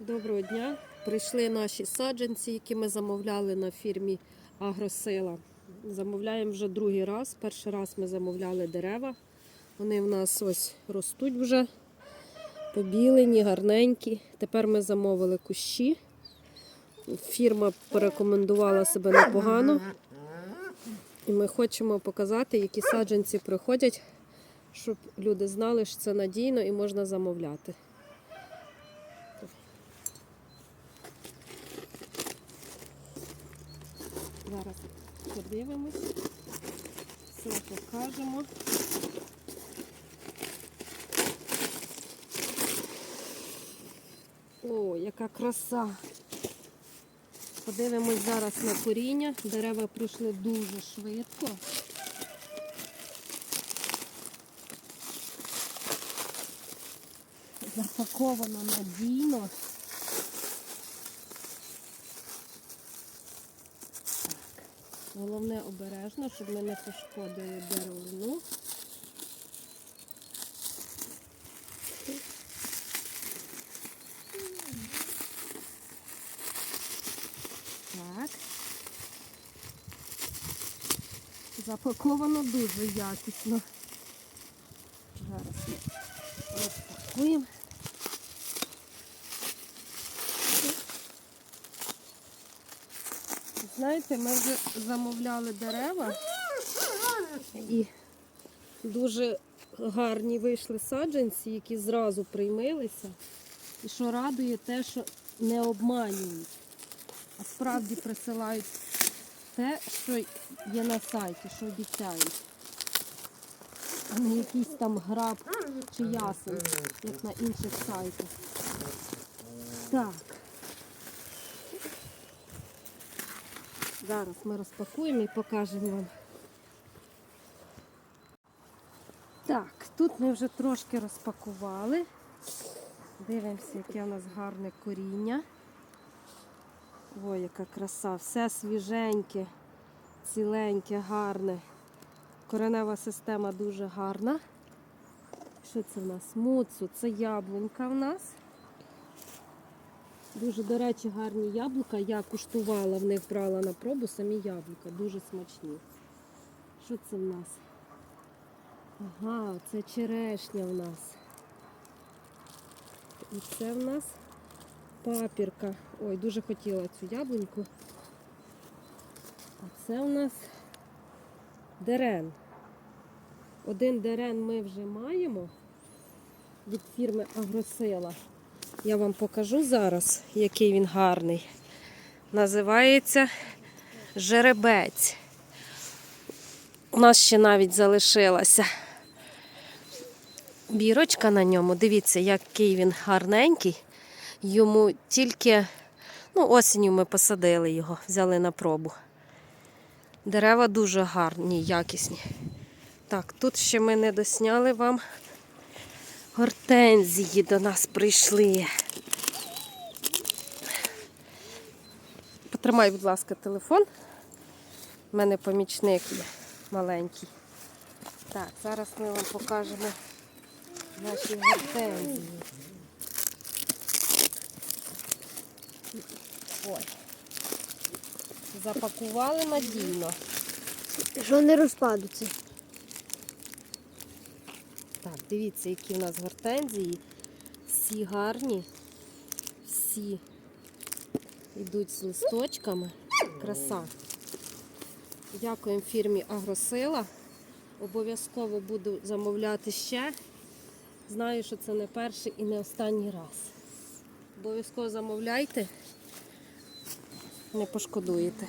Доброго дня. Прийшли наші саджанці, які ми замовляли на фірмі Агросила. Замовляємо вже другий раз. Перший раз ми замовляли дерева. Вони в нас ось ростуть вже побілені, гарненькі. Тепер ми замовили кущі. Фірма порекомендувала себе непогано. І ми хочемо показати, які саджанці приходять, щоб люди знали, що це надійно і можна замовляти. Зараз подивимось, все покажемо. О, яка краса! Подивимось зараз на коріння. Дерева прийшли дуже швидко. Запаковано надійно. Головне обережно, щоб ми не пошкодили деревину. Так. Запаковано дуже якісно. Зараз ми розпакуємо. Знаєте, ми вже замовляли дерева і дуже гарні вийшли саджанці, які зразу приймилися. І що радує те, що не обманюють, а справді присилають те, що є на сайті, що обіцяють. А не якийсь там граб чи ясен, як на інших сайтах. Так. Зараз ми розпакуємо і покажемо вам. Так, тут ми вже трошки розпакували. Дивимося, яке у нас гарне коріння. Ой, яка краса, все свіженьке, ціленьке, гарне. Коренева система дуже гарна. Що це в нас? Муцу, це яблунька в нас. Дуже, до речі, гарні яблука. Я куштувала в них брала на пробу самі яблука. Дуже смачні. Що це в нас? Ага, це черешня в нас. І це в нас папірка. Ой, дуже хотіла цю яблуньку. А це у нас дерен. Один дерен ми вже маємо від фірми Агросила. Я вам покажу зараз, який він гарний. Називається жеребець. У нас ще навіть залишилася бірочка на ньому. Дивіться, який він гарненький. Йому тільки ну, осінню ми посадили його, взяли на пробу. Дерева дуже гарні, якісні. Так, тут ще ми не досняли вам гортензії до нас прийшли. Потримай, будь ласка, телефон. У мене помічник є маленький. Так, зараз ми вам покажемо наші гортензії. Ой. Запакували надійно. Що не розпадуться? Так, дивіться, які в нас гортензії. Всі гарні, всі йдуть з листочками. Краса. Дякуємо фірмі Агросила. Обов'язково буду замовляти ще. Знаю, що це не перший і не останній раз. Обов'язково замовляйте, не пошкодуєте.